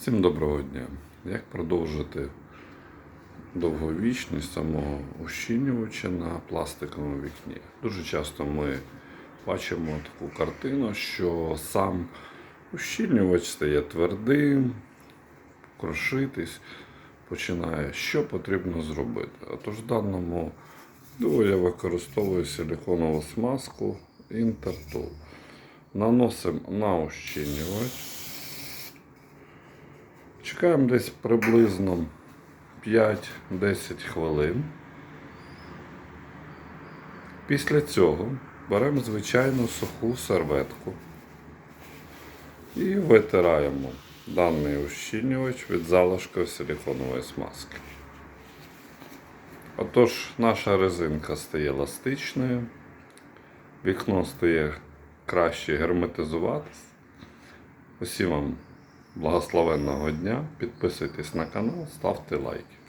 Всім доброго дня. Як продовжити довговічність самого ущільнювача на пластиковому вікні? Дуже часто ми бачимо таку картину, що сам ущільнювач стає твердим, крошитись починає. Що потрібно зробити? Отож, в даному відео я використовую силиконову смазку Intertool. Наносимо на ущільнювач. Чекаємо десь приблизно 5-10 хвилин. Після цього беремо звичайну суху серветку і витираємо даний ущільнювач від залишків силиконової смазки. Отож, наша резинка стає еластичною, вікно стає краще герметизуватись. Усім вам благословенного дня. Підписуйтесь на канал, ставте лайки.